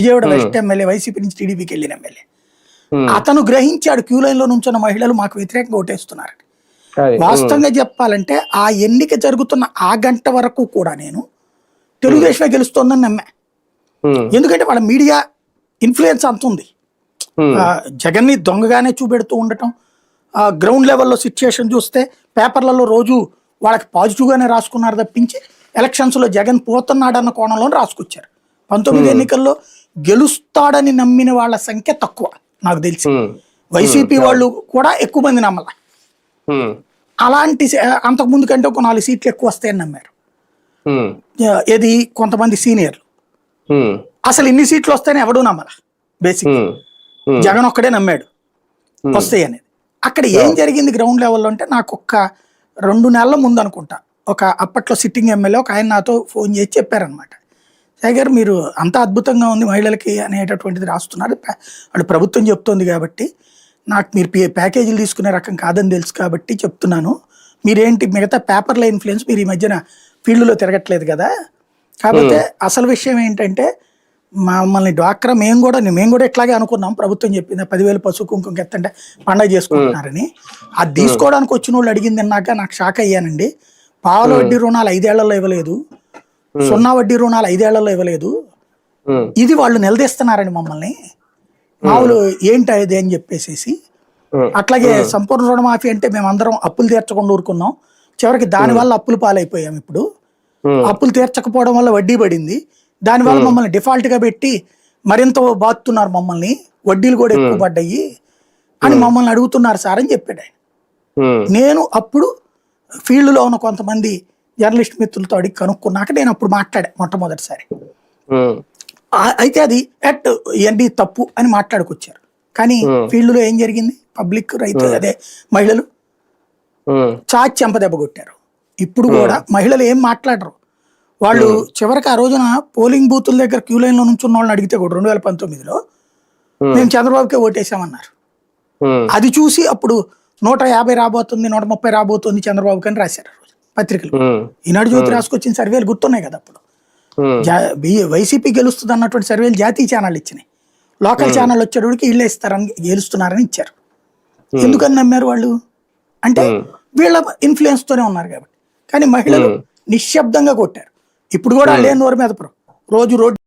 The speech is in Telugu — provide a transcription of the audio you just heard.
విజయవాడ వెస్ట్ ఎమ్మెల్యే వైసీపీ నుంచి టీడీపీకి వెళ్ళిన ఎమ్మెల్యే. అతను గ్రహించాడు క్యూ లైన్లో నుంచున్న మహిళలు మాకు వ్యతిరేకంగా ఓటేస్తున్నారు. వాస్తవంగా చెప్పాలంటే ఆ ఎన్నిక జరుగుతున్న ఆ గంట వరకు కూడా నేను తెలుగుదేశమే గెలుస్తోందని నమ్మా. ఎందుకంటే వాళ్ళ మీడియా ఇన్ఫ్లుయెన్స్ అంత ఉంది. ఉమ్, ఆ, జగన్ని దొంగగానే చూపెడుతూ ఉండటం ఆ, గ్రౌండ్ లెవెల్లో సిచ్యుయేషన్ చూస్తే పేపర్లలో రోజు వాళ్ళకి పాజిటివ్గానే రాసుకున్నారు తప్పించి ఎలక్షన్స్లో జగన్ పోతున్నాడన్న కోణంలో రాసుకొచ్చారు. పంతొమ్మిది ఎన్నికల్లో గెలుస్తాడని నమ్మిన వాళ్ళ సంఖ్య తక్కువ నాకు తెలిసి. వైసీపీ వాళ్ళు కూడా ఎక్కువ మంది నమ్మల. అలాంటి స- అంతకుముందు కంటే ఒక నాలుగు సీట్లు ఎక్కువ వస్తాయని నమ్మారు. ఏది? కొంతమంది సీనియర్లు. అసలు ఇన్ని సీట్లు వస్తాయని ఎవడూ నమ్మల. బేసిక్. జగన్ ఒక్కడే నమ్మాడు. వస్తాయి అనేది. అక్కడ ఏం జరిగింది గ్రౌండ్ లెవెల్లో అంటే నాకు ఒక్క రెండు నెలల ముందు అనుకుంటా ఒక అప్పట్లో సిట్టింగ్ ఎమ్మెల్యే ఒక ఆయన నాతో ఫోన్ చేసి చెప్పారనమాట సాగర్ మీరు అంత అద్భుతంగా ఉంది మహిళలకి అనేటటువంటిది రాస్తున్నారు. వాళ్ళు ప్రభుత్వం చెప్తోంది కాబట్టి నాకు మీరు ప్యాకేజీలు తీసుకునే రకం కాదని తెలుసు కాబట్టి చెప్తున్నాను. మీరేంటి మిగతా పేపర్ల ఇన్ఫ్లుయెన్స్ మీరు ఈ మధ్యన ఫీల్డ్లో తిరగట్లేదు కదా? కాకపోతే అసలు విషయం ఏంటంటే మమ్మల్ని డ్వాక్రా మేము కూడా మేము కూడా ఇట్లాగే అనుకున్నాం. ప్రభుత్వం చెప్పింది పదివేలు పశు కుంకుమ ఎత్తంటే పండగ చేసుకుంటున్నారని. అది తీసుకోవడానికి వచ్చిన వాళ్ళు అడిగింది అన్నాక నాకు షాక్ అయ్యానండి. పావుల వడ్డీ రుణాలు ఐదేళ్ళలో ఇవ్వలేదు. సున్నా వడ్డీ రుణాలు ఐదేళ్ళలో ఇవ్వలేదు. ఇది వాళ్ళు నిలదీస్తున్నారని మమ్మల్ని. మామూలు ఏంటి అది అని చెప్పేసేసి. అట్లాగే సంపూర్ణ రుణమాఫీ అంటే మేమందరం అప్పులు తీర్చకుండా ఊరుకున్నాం. చివరికి దాని వల్ల అప్పులు పాలైపోయాం ఇప్పుడు. అప్పులు తీర్చకపోవడం వల్ల వడ్డీ పడింది. దానివల్ల మమ్మల్ని డిఫాల్ట్గా పెట్టి మరింత బాతున్నారు మమ్మల్ని. వడ్డీలు కూడా ఎక్కువ పడ్డాయి అని మమ్మల్ని అడుగుతున్నారు సార్ అని చెప్పాడు ఆయన. నేను అప్పుడు ఫీల్డ్లో ఉన్న కొంతమంది జర్నలిస్ట్ మిత్రులతో అడిగి కనుక్కున్నాక నేను అప్పుడు మాట్లాడా మొట్టమొదటిసారి. అయితే అది ఎట్ ఇవన్నీ తప్పు అని మాట్లాడుకొచ్చారు. కానీ ఫీల్డ్లో ఏం జరిగింది? పబ్లిక్ రైతు అదే మహిళలు చాచి చెంపదెబ్బ కొట్టారు. ఇప్పుడు కూడా మహిళలు ఏం మాట్లాడరు. వాళ్ళు చివరికి ఆ రోజున పోలింగ్ బూతుల దగ్గర క్యూ లైన్లో నుంచి వాళ్ళని అడిగితే కూడా రెండు వేల పంతొమ్మిదిలో. మేము చంద్రబాబుకే ఓటేసామన్నారు. అది చూసి అప్పుడు నూట యాభై రాబోతుంది నూట ముప్పై రాబోతుంది చంద్రబాబుకి అని రాశారు పత్రికలు. ఈనాడు జ్యోతి రాసుకొచ్చిన సర్వేలు గుర్తున్నాయి కదా అప్పుడు. వైసీపీ గెలుస్తుంది అన్నటువంటి సర్వేలు జాతీయ ఛానల్ ఇచ్చినాయి. లోకల్ ఛానల్ వచ్చేటోడికి వీళ్ళే ఇస్తారని గెలుస్తున్నారని ఇచ్చారు. ఎందుకని నమ్మారు వాళ్ళు? అంటే వీళ్ళ ఇన్ఫ్లుయెన్స్ తోనే ఉన్నారు కాబట్టి. కానీ మహిళలు నిశ్శబ్దంగా కొట్టారు. ఇప్పుడు కూడా వాళ్ళే నోరు మీద రోజు రోడ్డు